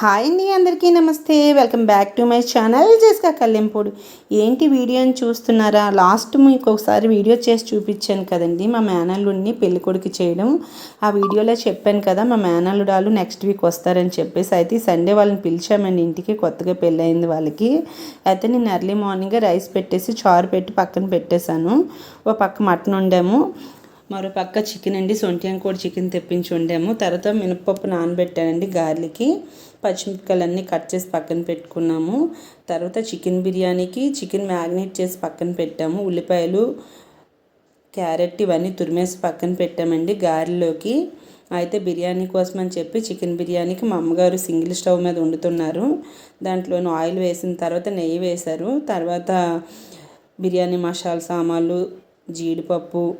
Hi అండి అందరికీ నమస్తే. Welcome back to my channel జేస్కా కల్లెంపూడు ఏంటి వీడియోని చూస్తున్నారా? లాస్ట్ మీకు ఒకసారి వీడియో చేసి చూపించాను కదండి. మా మేనల్లుడిని పెళ్ళి కొడుకు చేయడం. ఆ వీడియోలో చెప్పాను కదా మా మేనల్లుడాలు నెక్స్ట్ వీక్ వస్తారని చెప్పేసి. అయితే సండే వాళ్ళని పిలిచామండి. ఇంటికి కొత్తగా పెళ్ళయింది వాళ్ళకి. అయితే నేను ఎర్లీ మార్నింగ్ రైస్ పెట్టేసి చారు పెట్టి పక్కన పెట్టేశాను. ఓ పక్క మటన్ వండాము. మరో పక్క చికెన్ అండి. సొంటి కూడా చికెన్ తెప్పించి వండాము. తర్వాత మినపప్పు నానబెట్టానండి గార్లికి పచ్చిమిరపకాయలన్నీ కట్ చేసి పక్కన పెట్టుకున్నాము. తర్వాత చికెన్ బిర్యానీకి చికెన్ మ్యాగ్నేట్ చేసి పక్కన పెట్టాము. ఉల్లిపాయలు క్యారెట్ ఇవన్నీ తురిమేసి పక్కన పెట్టామండి గారెలోకి అయితే బిర్యానీ కోసం అని చెప్పి చికెన్ బిర్యానీకి మా అమ్మగారు సింగిల్ స్టవ్ మీద వండుతున్నారు. దాంట్లోనూ ఆయిల్ వేసిన తర్వాత నెయ్యి వేశారు. తర్వాత బిర్యానీ మసాలా సామాన్లు జీడిపప్పు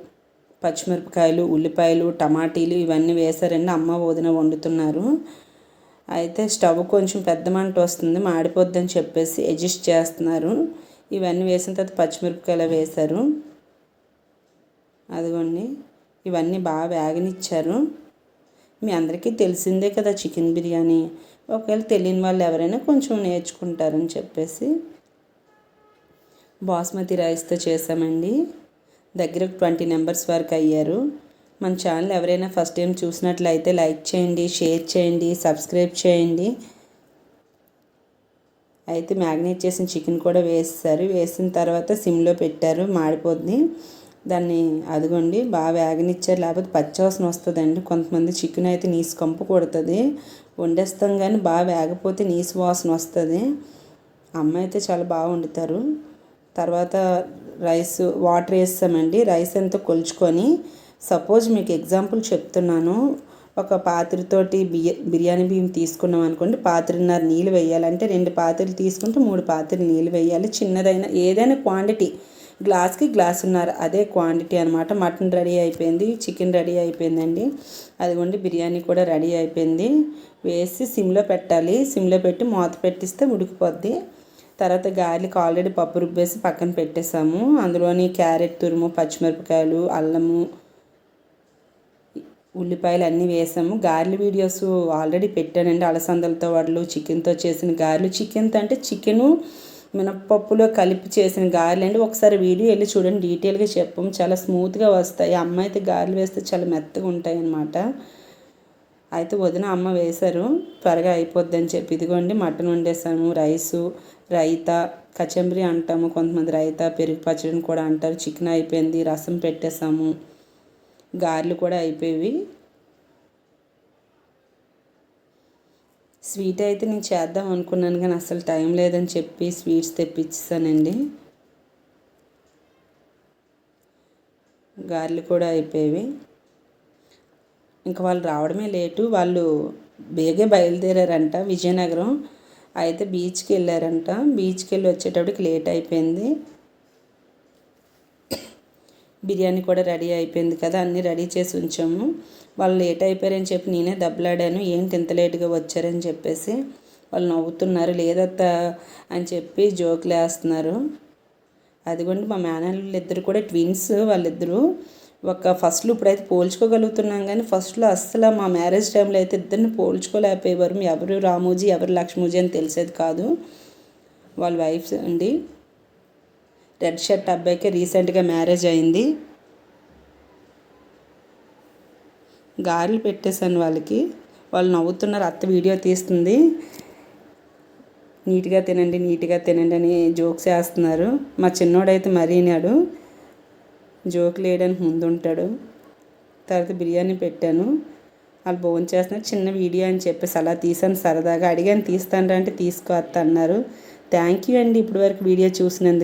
పచ్చిమిరపకాయలు ఉల్లిపాయలు టమాటీలు ఇవన్నీ వేశారండి. అమ్మ వదిన వండుతున్నారు. అయితే స్టవ్ కొంచెం పెద్ద మంట వస్తుంది మాడిపోద్దని చెప్పేసి అడ్జస్ట్ చేస్తున్నారు. ఇవన్నీ వేసిన తర్వాత పచ్చిమిరపకాయలు వేశారు. అదిగోండి ఇవన్నీ బాగా వేగనిచ్చారు. మీ అందరికీ తెలిసిందే కదా చికెన్ బిర్యానీ. ఒకవేళ తెలియని వాళ్ళు ఎవరైనా కొంచెం నేర్చుకుంటారని చెప్పేసి బాస్మతి రైస్తో చేసామండి దగ్గర ట్వంటీ నెంబర్స్ వరకు అయ్యారు. మన ఛానల్ ఎవరైనా ఫస్ట్ టైం చూసినట్లయితే లైక్ చేయండి షేర్ చేయండి సబ్స్క్రైబ్ చేయండి. అయితే మ్యాగ్నేట్ చేసిన చికెన్ కూడా వేస్తారు. వేసిన తర్వాత సిమ్లో పెట్టారు. మాడిపోద్ది. దాన్ని అదిగోండి బాగా వేగనిచ్చారు. లేకపోతే పచ్చవాసన వస్తుందండి. కొంతమంది చికెన్ అయితే నీసు కంపు కొడుతుంది. వండేస్తాం కానీ బాగా వేగపోతే నీసు వాసన వస్తుంది. అమ్మ అయితే చాలా బాగా వండుతారు. తర్వాత రైస్ వాటర్ వేస్తామండి. రైస్ అంతా కొలుచుకొని సపోజ్ మీకు ఎగ్జాంపుల్ చెప్తున్నాను. ఒక పాత్రతోటి బియ్య బిర్యానీ బియ్యం తీసుకున్నాం అనుకోండి పాత్రన్నర నీళ్ళు వేయాలంటే రెండు పాత్రలు తీసుకుంటే మూడు పాత్రలు నీళ్ళు వేయాలి. చిన్నదైనా ఏదైనా క్వాంటిటీ గ్లాస్కి గ్లాస్ ఉన్నారు అదే క్వాంటిటీ అనమాట మటన్ రెడీ అయిపోయింది చికెన్ రెడీ అయిపోయిందండి. అదిగోండి బిర్యానీ కూడా రెడీ అయిపోయింది. వేసి సిమ్లో పెట్టాలి. సిమ్లో పెట్టి మూత పెట్టిస్తే ఉడికిపోద్ది. తర్వాత గార్లిక్ ఆల్రెడీ పప్పు రుబ్బేసి పక్కన పెట్టేసాము అందులోని క్యారెట్ తురుము పచ్చిమిరపకాయలు అల్లము ఉల్లిపాయలు అన్నీ వేసాము. గార్లు వీడియోస్ ఆల్రెడీ పెట్టానండి. అలసందలతో వాటిలో చికెన్తో చేసిన గారెలు. చికెన్తో అంటే చికెను మినపప్పులో కలిపి చేసిన గారెలు అండి. ఒకసారి వీడియో వెళ్ళి చూడండి. డీటెయిల్గా చెప్పము. చాలా స్మూత్గా వస్తాయి. అమ్మ అయితే గారెలు వేస్తే చాలా మెత్తగా ఉంటాయి అన్నమాట అయితే వదిన అమ్మ వేశారు. త్వరగా అయిపోద్ది చెప్పి ఇదిగోండి మటన్ వండేసాము. రైసు రైతా కచంబరి అంటాము. కొంతమంది రైతా పెరుగు పచ్చడిని కూడా అంటారు. చికెన్ అయిపోయింది. రసం పెట్టేసాము. గారెలు కూడా అయిపోయి స్వీట్ అయితే నేను చేద్దాం అనుకున్నాను కానీ అసలు టైం లేదని చెప్పి స్వీట్స్ తెప్పించానండి గారెలు కూడా అయిపోయేవి. ఇంకా వాళ్ళు రావడమే లేటు. వాళ్ళు బేగే బయలుదేరారంట విజయనగరం. అయితే బీచ్కి వెళ్ళారంట. బీచ్కి వెళ్ళి వచ్చేటప్పటికి లేట్ అయిపోయింది. బిర్యానీ కూడా రెడీ అయిపోయింది కదా అన్నీ రెడీ చేసి ఉంచాము. వాళ్ళు లేట్ అయిపోయారని చెప్పి నేనే దెబ్బలాడాను ఏంటి ఇంత లేటుగా వచ్చారని చెప్పేసి వాళ్ళు నవ్వుతున్నారు లేదత్త అని చెప్పి జోకులు వేస్తున్నారు. అదిగోండి మా మేనల్లు ఇద్దరు కూడా ట్విన్స్ వాళ్ళిద్దరూ ఒక ఫస్ట్లో ఇప్పుడైతే పోల్చుకోగలుగుతున్నాం కానీ ఫస్ట్లో అస్సలు మా మ్యారేజ్ టైంలో అయితే ఇద్దరిని పోల్చుకోలేకపోయేవారు. ఎవరు రామోజీ ఎవరు లక్ష్మూజీ అని తెలిసేది కాదు. వాళ్ళ వైఫ్ అండి. రెడ్ షర్ట్ అబ్బాయికి రీసెంట్గా మ్యారేజ్ అయింది. గారెలు పెట్టేశాను వాళ్ళకి. వాళ్ళు నవ్వుతున్నారు అత్త వీడియో తీస్తుంది. నీట్గా తినండి నీట్గా తినండి అని జోక్స్ వేస్తున్నారు. మా చిన్నోడైతే మరీనాడు జోకులు వేయడానికి ముందుంటాడు. తర్వాత బిర్యానీ పెట్టాను. వాళ్ళు భోజనం చేస్తున్నారు. చిన్న వీడియో అని చెప్పేసి అలా తీసాను సరదాగా. అడిగాను తీస్తాను అంటే తీసుకోవద్దు అన్నారు. థ్యాంక్ యూ అండి ఇప్పటివరకు వీడియో చూసినందుకు.